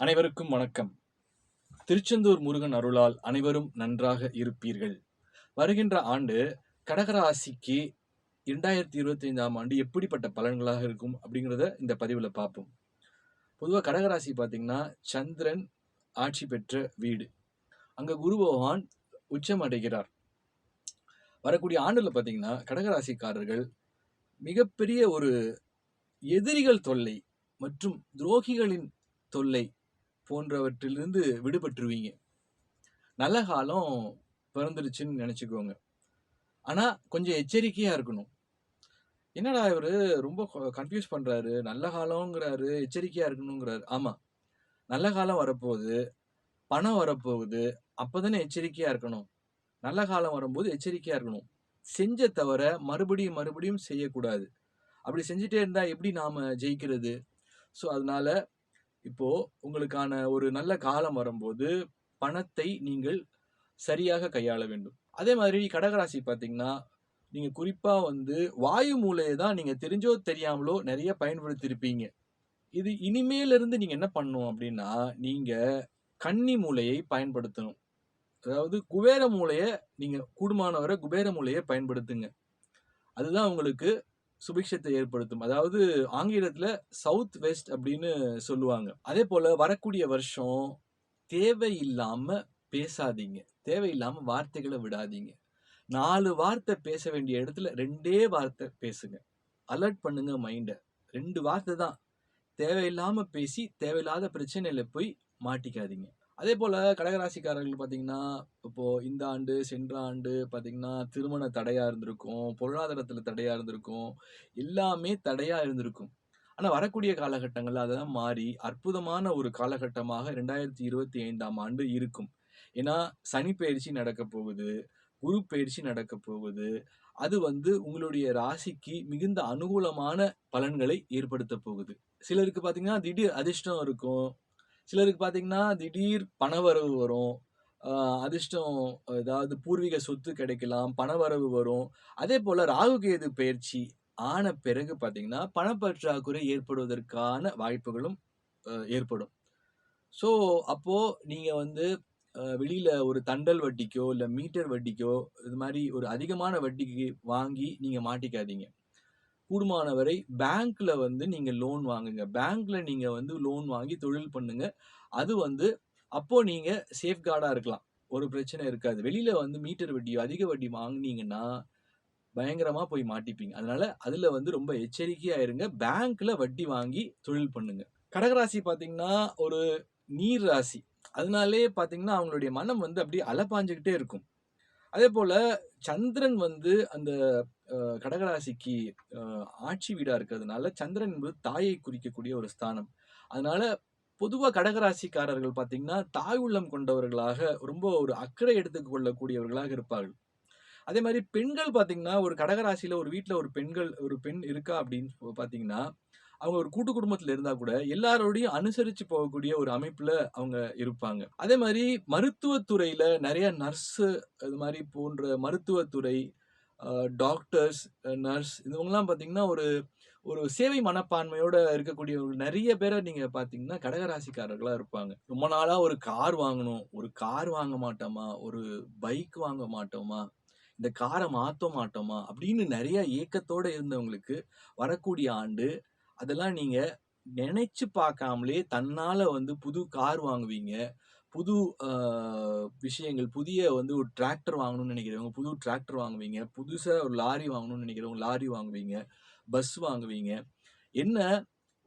அனைவருக்கும் வணக்கம். திருச்செந்தூர் முருகன் அருளால் அனைவரும் நன்றாக இருப்பீர்கள். வருகின்ற ஆண்டு கடகராசிக்கு இரண்டாயிரத்தி இருபத்தி ஐந்தாம் ஆண்டு எப்படிப்பட்ட பலன்களாக இருக்கும் அப்படிங்கிறத இந்த பதிவில் பார்ப்போம். பொதுவாக கடகராசி பார்த்தீங்கன்னா சந்திரன் ஆட்சி பெற்ற வீடு. அங்கே குரு பகவான் உச்சம் அடைகிறார். வரக்கூடிய ஆண்டில் பார்த்தீங்கன்னா கடகராசிக்காரர்கள் மிகப்பெரிய ஒரு எதிரிகள் தொல்லை மற்றும் துரோகிகளின் தொல்லை போன்றவற்றிலிருந்து விடுபட்டுருவீங்க. நல்ல காலம் பிறந்துருச்சுன்னு நினச்சிக்கோங்க. ஆனால் கொஞ்சம் எச்சரிக்கையாக இருக்கணும். என்னடா இவர் ரொம்ப கன்ஃபியூஸ் பண்ணுறாரு நல்ல காலங்கிறாரு எச்சரிக்கையாக இருக்கணுங்கிறாரு. ஆமாம் நல்ல காலம் வரப்போகுது பணம் வரப்போகுது அப்போ தானே எச்சரிக்கையாக இருக்கணும். நல்ல காலம் வரும்போது எச்சரிக்கையாக இருக்கணும். செஞ்ச தவிர மறுபடியும் மறுபடியும் செய்யக்கூடாது. அப்படி செஞ்சுட்டே இருந்தால் எப்படி நாம் ஜெயிக்கிறது? ஸோ அதனால இப்போ உங்களுக்கான ஒரு நல்ல காலம் வரும்போது பணத்தை நீங்கள் சரியாக கையாள வேண்டும். அதே மாதிரி கடகராசி பார்த்தீங்கன்னா நீங்கள் குறிப்பாக வந்து வாயு மூலையை தான் நீங்கள் தெரிஞ்சோ தெரியாமலோ நிறைய பயன்படுத்தியிருப்பீங்க. இது இனிமேலிருந்து நீங்கள் என்ன பண்ணணும் அப்படின்னா நீங்கள் கன்னி மூலையை பயன்படுத்தணும். அதாவது குபேர மூலையை நீங்கள் கூடுமானவரை குபேர மூலையை பயன்படுத்துங்க. அதுதான் உங்களுக்கு சுபிக்ஷத்தை ஏற்படுத்தும். அதாவது ஆங்கிலத்தில் சவுத் வெஸ்ட் அப்படின்னு சொல்லுவாங்க. அதே போல் வரக்கூடிய வருஷம் தேவையில்லாமல் பேசாதீங்க. தேவையில்லாமல் வார்த்தைகளை விடாதீங்க. நாலு வார்த்தை பேச வேண்டிய இடத்துல ரெண்டே வார்த்தை பேசுங்க. அலர்ட் பண்ணுங்க மைண்டை ரெண்டு வார்த்தை தான். தேவையில்லாமல் பேசி தேவையில்லாத பிரச்சனையில் போய் மாட்டிக்காதீங்க. அதே போல் கடகராசிக்காரர்கள் பார்த்தீங்கன்னா இப்போது இந்த ஆண்டு சென்ற ஆண்டு பார்த்தீங்கன்னா திருமண தடையாக இருந்திருக்கும் பொருளாதாரத்தில் தடையாக இருந்திருக்கும் எல்லாமே தடையாக இருந்திருக்கும். ஆனால் வரக்கூடிய காலகட்டங்களில் அதெல்லாம் மாறி அற்புதமான ஒரு காலகட்டமாக ரெண்டாயிரத்தி இருபத்தி ஐந்தாம் ஆண்டு இருக்கும். ஏன்னா சனி பயிற்சி நடக்க போகுது குரு பயிற்சி நடக்க போகுது. அது வந்து உங்களுடைய ராசிக்கு மிகுந்த அனுகூலமான பலன்களை ஏற்படுத்த போகுது. சிலருக்கு பார்த்தீங்கன்னா திடீர் அதிர்ஷ்டம் இருக்கும் சிலருக்கு பார்த்தீங்கன்னா திடீர் பணவரவு வரும். அதிர்ஷ்டம் ஏதாவது பூர்வீக சொத்து கிடைக்கலாம் பணவரவு வரும். அதே போல் ராகுகேது பயிற்சி ஆன பிறகு பார்த்தீங்கன்னா பணப்பற்றாக்குறை ஏற்படுவதற்கான வாய்ப்புகளும் ஏற்படும். ஸோ அப்போது நீங்கள் வந்து வெளியில் ஒரு தண்டல் வட்டிக்கோ இல்லை மீட்டர் வட்டிக்கோ இது மாதிரி ஒரு அதிகமான வட்டிக்கு வாங்கி நீங்கள் மாட்டிக்காதீங்க. கூடுமானவரை பேங்க்ல வந்து நீங்க லோன் வாங்குங்க. பேங்க்ல நீங்க வந்து லோன் வாங்கி தொழில் பண்ணுங்க. அது வந்து அப்போ நீங்க சேஃப்கார்டா இருக்கலாம். ஒரு பிரச்சனை இருக்காது. வெளியில வந்து மீட்டர் வட்டி அதிக வட்டி வாங்குனீங்கன்னா பயங்கரமா போய் மாட்டிப்பீங்க. அதனால அதுல வந்து ரொம்ப எச்சரிக்கையா இருங்க. பேங்க்ல வட்டி வாங்கி தொழில் பண்ணுங்க. கடகராசி பாத்தீங்கன்னா ஒரு நீர் ராசி. அதனாலே பாத்தீங்கன்னா அவங்களுடைய மனம் வந்து அப்படியே அலப்பாஞ்சுக்கிட்டே இருக்கும். அதே போல சந்திரன் வந்து அந்த கடகராசிக்கு ஆட்சி வீடாக இருக்கிறதுனால சந்திரன் என்பது தாயை குறிக்கக்கூடிய ஒரு ஸ்தானம். அதனால பொதுவாக கடகராசிக்காரர்கள் பார்த்தீங்கன்னா தாய் உள்ளம் கொண்டவர்களாக ரொம்ப ஒரு அக்கறை எடுத்துக்கொள்ளக்கூடியவர்களாக இருப்பார்கள். அதே மாதிரி பெண்கள் பார்த்தீங்கன்னா ஒரு கடகராசியில் ஒரு வீட்டில் ஒரு பெண்கள் ஒரு பெண் இருக்கா அப்படின்னு பார்த்தீங்கன்னா அவங்க ஒரு கூட்டு குடும்பத்தில் இருந்தால் கூட எல்லாரோடையும் அனுசரித்து போகக்கூடிய ஒரு அமைப்பில் அவங்க இருப்பாங்க. அதே மாதிரி மருத்துவத்துறையில் நிறைய நர்ஸு அது மாதிரி போன்ற மருத்துவத்துறை டாக்டர்ஸ் நர்ஸ் இவங்கெல்லாம் பார்த்தீங்கன்னா ஒரு ஒரு சேவை மனப்பான்மையோட ஒரு நிறைய பேரை நீங்கள் பார்த்தீங்கன்னா கடகராசிக்காரர்களாக இருப்பாங்க. ரொம்ப நாளாக ஒரு கார் வாங்கணும். ஒரு கார் வாங்க மாட்டோமா? ஒரு பைக் வாங்க மாட்டோமா? இந்த காரை மாற்ற மாட்டோமா? அப்படின்னு நிறைய ஏக்கத்தோட இருந்தவங்களுக்கு வரக்கூடிய ஆண்டு அதெல்லாம் நீங்கள் நினைச்சு பார்க்காமலே தன்னால் வந்து புது கார் வாங்குவீங்க. புது விஷயங்கள் புதிய வந்து ஒரு டிராக்டர் வாங்கணும்னு நினைக்கிறவங்க புது டிராக்டர் வாங்குவீங்க புதுசாக ஒரு லாரி வாங்கணும்னு நினைக்கிறவங்க லாரி வாங்குவீங்க பஸ் வாங்குவீங்க. என்ன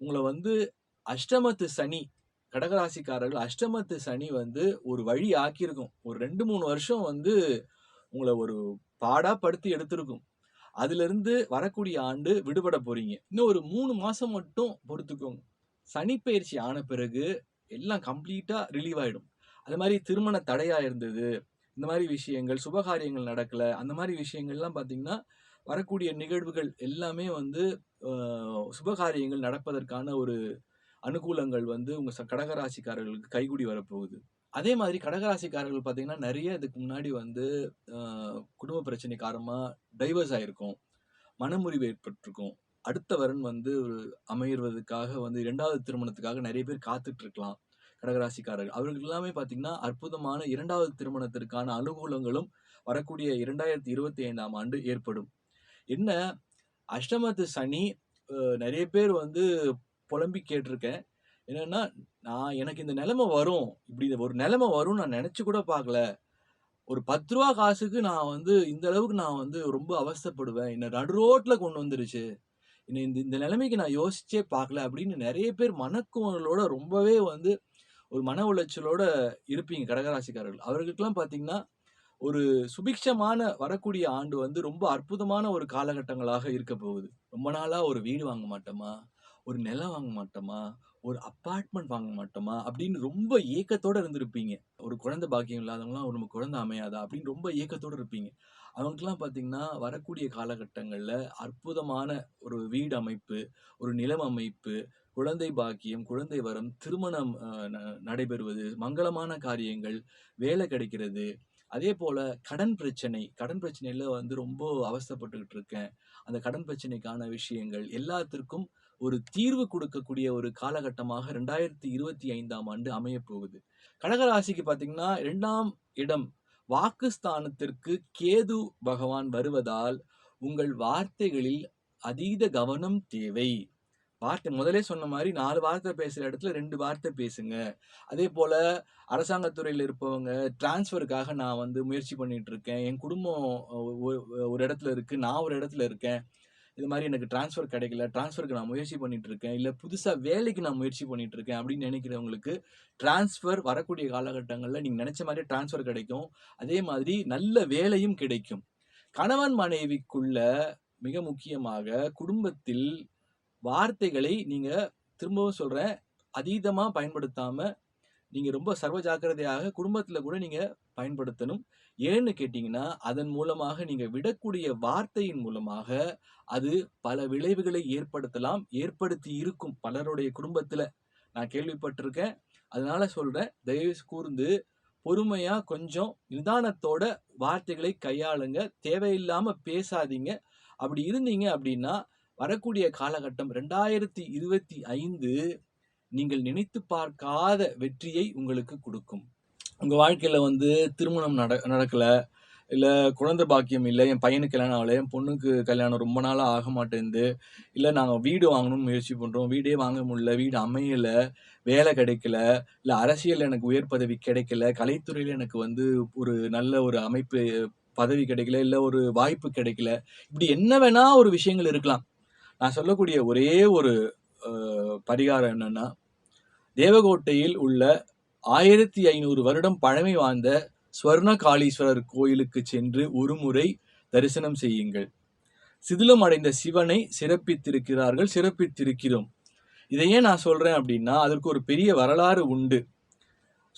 உங்களை வந்து அஷ்டமத்து சனி கடகராசிக்காரர்கள் அஷ்டமத்து சனி வந்து ஒரு வழி ஆக்கியிருக்கும். ஒரு ரெண்டு மூணு வருஷம் வந்து உங்களை ஒரு பாடாக படுத்தி எடுத்திருக்கும். அதுலேருந்து வரக்கூடிய ஆண்டு விடுபட போகிறீங்க இன்னும் ஒரு மூணு மாதம் மட்டும் பொறுத்துக்கோங்க. சனிப்பயிற்சி ஆன பிறகு எல்லாம் கம்ப்ளீட்டாக ரிலீவ் ஆகிடும் அது மாதிரி திருமண தடையாக இருந்தது. இந்த மாதிரி விஷயங்கள் சுபகாரியங்கள் நடக்கல. அந்த மாதிரி விஷயங்கள்லாம் பார்த்திங்கன்னா வரக்கூடிய நிகழ்வுகள் எல்லாமே வந்து சுபகாரியங்கள் நடப்பதற்கான ஒரு அனுகூலங்கள் வந்து உங்கள் ச- கடகராசிக்காரர்களுக்கு கைகூடி வரப்போகுது. அதே மாதிரி கடகராசிக்காரர்கள் பார்த்தீங்கன்னா நிறைய இதுக்கு முன்னாடி வந்து குடும்ப பிரச்சனை காரணமாக டைவர்ஸ் ஆகிருக்கும் மனமுறிவு ஏற்பட்டிருக்கும். அடுத்தவரன் வந்து ஒரு அமையறதுக்காக வந்து இரண்டாவது திருமணத்துக்காக நிறைய பேர் காத்துட்ருக்கலாம் கடகராசிக்காரர்கள். அவர்கள் எல்லாமே பார்த்தீங்கன்னா அற்புதமான இரண்டாவது திருமணத்திற்கான அனுகூலங்களும் வரக்கூடிய இரண்டாயிரத்தி இருபத்தி ஐந்தாம் ஆண்டு ஏற்படும். என்ன அஷ்டமத்து சனி நிறைய பேர் வந்து புலம்பி கேட்டிருக்கேன். என்னன்னா நான் எனக்கு இந்த நிலைமை வரும். இப்படி ஒரு நிலைமை வரும் நான் நினச்சி கூட பார்க்கல. ஒரு பத்து ரூபா காசுக்கு நான் வந்து இந்த அளவுக்கு நான் வந்து ரொம்ப அவஸ்தப்படுவேன். என்ன நடு ரோட்டில் கொண்டு வந்துருச்சு. என்னை இந்த இந்த நிலைமைக்கு நான் யோசிச்சே பார்க்கல அப்படின்னு நிறைய பேர் மனக்குவங்களோட ரொம்பவே வந்து ஒரு மன உளைச்சலோட இருப்பீங்க கடகராசிக்காரர்கள். அவர்களுக்கெல்லாம் பார்த்தீங்கன்னா ஒரு சுபிக்ஷமான வரக்கூடிய ஆண்டு வந்து ரொம்ப அற்புதமான ஒரு காலகட்டங்களாக இருக்க போகுது. ரொம்ப நாளா ஒரு வீடு வாங்க மாட்டோமா? ஒரு நிலம் வாங்க மாட்டோமா? ஒரு அப்பார்ட்மெண்ட் வாங்க மாட்டோமா? அப்படின்னு ரொம்ப ஏக்கத்தோடு இருந்திருப்பீங்க. ஒரு குழந்தை பாக்கியம் இல்லாதவங்களாம் ஒரு நம்ம குழந்தை அமையாதா? அப்படின்னு ரொம்ப ஏக்கத்தோடு இருப்பீங்க. அவங்களுக்குலாம் பார்த்தீங்கன்னா வரக்கூடிய காலகட்டங்களில் அற்புதமான ஒரு வீடு அமைப்பு ஒரு நிலம் அமைப்பு குழந்தை பாக்கியம் குழந்தை வரம் திருமணம் ந- நடைபெறுவது மங்களமான காரியங்கள் வேலை கிடைக்கிறது அதே போல் கடன் பிரச்சனை. கடன் பிரச்சனையில் வந்து ரொம்ப அவஸ்தைப்பட்டுக்கிட்டு இருக்கேன் அந்த கடன் பிரச்சனைக்கான விஷயங்கள் எல்லாத்திற்கும் ஒரு தீர்வு கொடுக்கக்கூடிய ஒரு காலகட்டமாக ரெண்டாயிரத்தி இருபத்தி ஐந்தாம் ஆண்டு அமைய போகுது கடகராசிக்கு பார்த்தீங்கன்னா இரண்டாம் இடம் வாக்குஸ்தானத்திற்கு கேது பகவான் வருவதால் உங்கள் வார்த்தைகளில் அதீத கவனம் தேவை. வார்த்தை முதலே சொன்ன மாதிரி நாலு வார்த்தை பேசுகிற இடத்துல ரெண்டு வார்த்தை பேசுங்க. அதே போல் அரசாங்கத்துறையில் இருப்பவங்க டிரான்ஸ்ஃபருக்காக நான் வந்து முயற்சி பண்ணிட்டு இருக்கேன் என் குடும்பம் ஒரு இடத்துல இருக்கு. நான் ஒரு இடத்துல இருக்கேன். இது மாதிரி எனக்கு டிரான்ஸ்ஃபர் கிடைக்கல. டிரான்ஸ்ஃபருக்கு நான் முயற்சி பண்ணிட்டு இருக்கேன் இல்லை புதுசாக வேலைக்கு நான் முயற்சி பண்ணிட்டு இருக்கேன் அப்படின்னு நினைக்கிறவங்களுக்கு டிரான்ஸ்ஃபர் வரக்கூடிய காலகட்டங்களில் நீங்கள் நினைச்ச மாதிரி டிரான்ஸ்ஃபர் கிடைக்கும். அதே மாதிரி நல்ல வேலையும் கிடைக்கும். கணவன் மனைவிக்குள்ள மிக முக்கியமாக குடும்பத்தில் வார்த்தைகளை நீங்கள் திரும்பவும் சொல்கிறேன் அதீதமாக பயன்படுத்தாமல் நீங்கள் ரொம்ப சர்வ ஜாக்கிரதையாக குடும்பத்தில் கூட நீங்கள் பயன்படுத்தணும். ஏன்னு கேட்டிங்கன்னா அதன் மூலமாக நீங்கள் விடக்கூடிய வார்த்தையின் மூலமாக அது பல விளைவுகளை ஏற்படுத்தலாம் ஏற்படுத்தி இருக்கும் பலருடைய குடும்பத்தில். நான் கேள்விப்பட்டிருக்கேன். அதனால் சொல்கிறேன் தயவு கூர்ந்து பொறுமையாக கொஞ்சம் நிதானத்தோட வார்த்தைகளை கையாளுங்க. தேவையில்லாமல் பேசாதீங்க. அப்படி இருந்தீங்க அப்படின்னா வரக்கூடிய காலகட்டம் ரெண்டாயிரத்தி இருபத்தி ஐந்து நீங்கள் நினைத்து பார்க்காத வெற்றியை உங்களுக்கு கொடுக்கும். உங்கள் வாழ்க்கையில் வந்து திருமணம் நட நடக்கல இல்லை குழந்தை பாக்கியம் இல்லை என் பையனுக்கு கல்யாணம் ஆகலை என் பொண்ணுக்கு கல்யாணம் ரொம்ப நாளாக ஆக மாட்டேங்குது இல்லை நாங்கள் வீடு வாங்கணும்னு முயற்சி பண்ணுறோம் வீடே வாங்க முடியல வீடு அமையல வேலை கிடைக்கல இல்லை அரசியல் எனக்கு உயர் பதவி கிடைக்கல கலைத்துறையில் எனக்கு வந்து ஒரு நல்ல ஒரு அமைப்பு பதவி கிடைக்கல இல்லை ஒரு வாய்ப்பு கிடைக்கல இப்படி என்ன வேணா ஒரு விஷயங்கள் இருக்கலாம். நான் சொல்லக்கூடிய ஒரே ஒரு பரிகாரம் என்னன்னா தேவகோட்டையில் உள்ள ஆயிரத்தி ஐநூறு வருடம் பழமை வாய்ந்த ஸ்வர்ணகாளீஸ்வரர் கோயிலுக்கு சென்று ஒரு முறை தரிசனம் செய்யுங்கள். சிதிலம் அடைந்த சிவனை சிறப்பித்திருக்கிறார்கள் சிறப்பித்திருக்கிறோம். இதை ஏன் நான் சொல்றேன் அப்படின்னா அதற்கு ஒரு பெரிய வரலாறு உண்டு.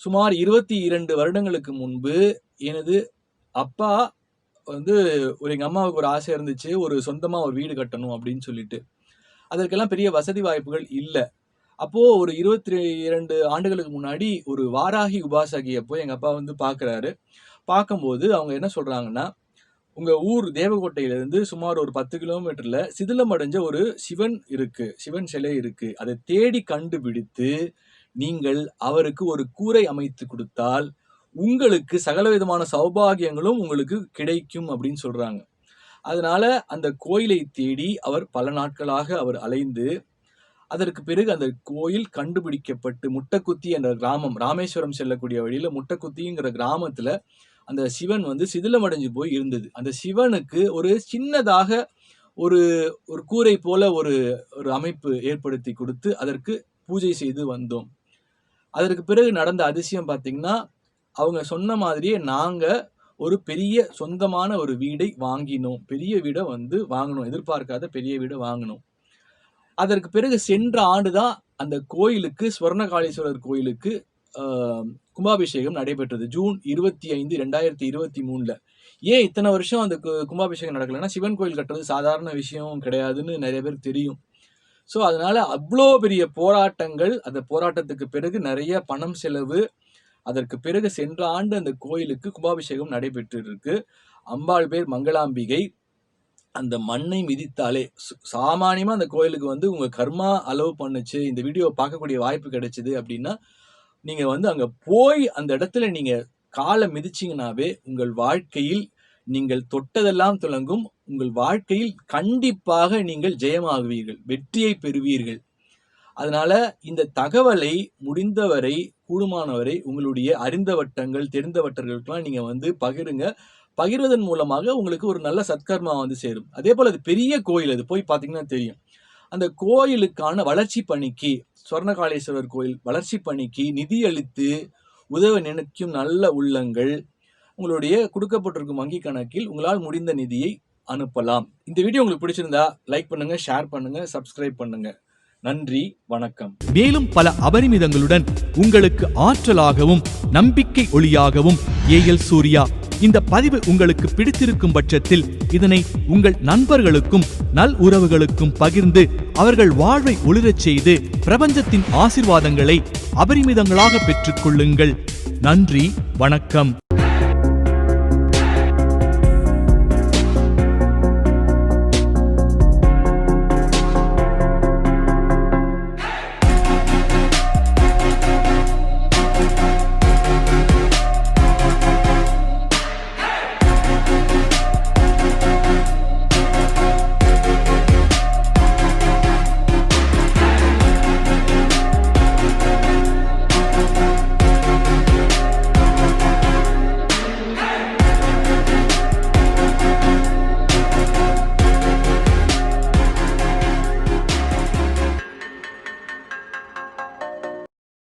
சுமார் இருபத்தி இரண்டு வருடங்களுக்கு முன்பு எனது அப்பா வந்து ஒரு எங்கள் அம்மாவுக்கு ஒரு ஆசை இருந்துச்சு ஒரு சொந்தமாக ஒரு வீடு கட்டணும் அப்படின்னு சொல்லிட்டு. அதற்கெல்லாம் பெரிய வசதி வாய்ப்புகள் இல்லை. அப்போது ஒரு இருபத்தி இரண்டு ஆண்டுகளுக்கு முன்னாடி ஒரு வாராகி உபாசகியை போய் எங்கள் அப்பா வந்து பார்க்குறாரு பார்க்கும்போது அவங்க என்ன சொல்கிறாங்கன்னா உங்கள் ஊர் தேவகோட்டையிலேருந்து சுமார் ஒரு பத்து கிலோமீட்டரில் சிதிலம் அடைஞ்ச ஒரு சிவன் இருக்குது சிவன் சிலை இருக்குது அதை தேடி கண்டுபிடித்து நீங்கள் அவருக்கு ஒரு கூரை அமைத்து கொடுத்தால் உங்களுக்கு சகலவிதமான சௌபாகியங்களும் உங்களுக்கு கிடைக்கும் அப்படின்னு சொல்றாங்க. அதனால அந்த கோயிலை தேடி அவர் பல நாட்களாக அவர் அலைந்து அதற்கு பிறகு அந்த கோயில் கண்டுபிடிக்கப்பட்டு முட்டக்குத்தி என்ற கிராமம் ராமேஸ்வரம் செல்லக்கூடிய வழியில முட்டக்குத்திங்கிற கிராமத்துல அந்த சிவன் வந்து சிதிலமடைஞ்சு போய் இருந்தது. அந்த சிவனுக்கு ஒரு சின்னதாக ஒரு ஒரு கூரை போல ஒரு ஒரு அமைப்பு ஏற்படுத்தி கொடுத்து அதற்கு பூஜை செய்து வந்தோம். அதற்கு பிறகு நடந்த அதிசயம் பார்த்தீங்கன்னா அவங்க சொன்ன மாதிரியே நாங்கள் ஒரு பெரிய சொந்தமான ஒரு வீடை வாங்கினோம். பெரிய வீடை வந்து வாங்கினோம். எதிர்பார்க்காத பெரிய வீடை வாங்கினோம். அதற்கு பிறகு சென்ற ஆண்டு தான் அந்த கோயிலுக்கு ஸ்வர்ணகாளீஸ்வரர் கோயிலுக்கு கும்பாபிஷேகம் நடைபெற்றது. ஜூன் இருபத்தி ஐந்து ரெண்டாயிரத்தி இருபத்தி மூணில். ஏன் இத்தனை வருஷம் அந்த கும்பாபிஷேகம் நடக்கலைன்னா சிவன் கோயில் கட்டுறது சாதாரண விஷயம் கிடையாதுன்னு நிறைய பேர் தெரியும். ஸோ அதனால அவ்வளோ பெரிய போராட்டங்கள் அந்த போராட்டத்துக்கு பிறகு நிறைய பணம் செலவு அதற்கு பிறகு சென்ற ஆண்டு அந்த கோயிலுக்கு கும்பாபிஷேகம் நடைபெற்றிருக்கு. அம்பாள் பேர் மங்களாம்பிகை. அந்த மண்ணை மிதித்தாலே சு- சாமானியமா அந்த கோயிலுக்கு வந்து உங்க கர்மா அலோவ் பண்ணுச்சு இந்த வீடியோ பார்க்கக்கூடிய வாய்ப்பு கிடைச்சது அப்படின்னா நீங்க வந்து அங்க போய் அந்த இடத்துல நீங்க காலை மிதிச்சீங்கனாவே உங்கள் வாழ்க்கையில் நீங்கள் தொட்டதெல்லாம் துலங்கும் உங்கள் வாழ்க்கையில் கண்டிப்பாக நீங்கள் ஜெயமாகுவீர்கள் வெற்றியை பெறுவீர்கள். அதனால இந்த தகவலை முடிந்தவரை கூடுமானவரை உங்களுடைய அறிந்த வட்டங்கள் தெரிந்த வட்டங்களுக்கெல்லாம் நீங்கள் வந்து பகிருங்க. பகிர்வதன் மூலமாக உங்களுக்கு ஒரு நல்ல சத்கர்மா வந்து சேரும். அதே போல் அது பெரிய கோயில் அது போய் பார்த்தீங்கன்னா தெரியும். அந்த கோயிலுக்கான வளர்ச்சி பணிக்கு ஸ்வர்ணகாளேஸ்வரர் கோயில் வளர்ச்சி பணிக்கு நிதியளித்து உதவ நினைக்கும் நல்ல உள்ளங்கள் உங்களுடைய கொடுக்கப்பட்டிருக்கும் வங்கி கணக்கில் உங்களால் முடிந்த நிதியை அனுப்பலாம். இந்த வீடியோ உங்களுக்கு பிடிச்சிருந்தா லைக் பண்ணுங்கள் ஷேர் பண்ணுங்கள் சப்ஸ்கிரைப் பண்ணுங்கள் நன்றி வணக்கம். மேலும் பல அபரிமிதங்களுடன் உங்களுக்கு ஆற்றலாகவும் நம்பிக்கை ஒளியாகவும் ஏஎல் சூர்யா இந்த பதிவு உங்களுக்கு பிடித்திருக்கும் பட்சத்தில் இதனை உங்கள் நண்பர்களுக்கும் நல் உறவுகளுக்கும் பகிர்ந்து அவர்கள் வாழ்வை ஒளிரச் செய்து பிரபஞ்சத்தின் ஆசிர்வாதங்களை அபரிமிதங்களாக பெற்றுக்கொள்ளுங்கள் நன்றி வணக்கம்.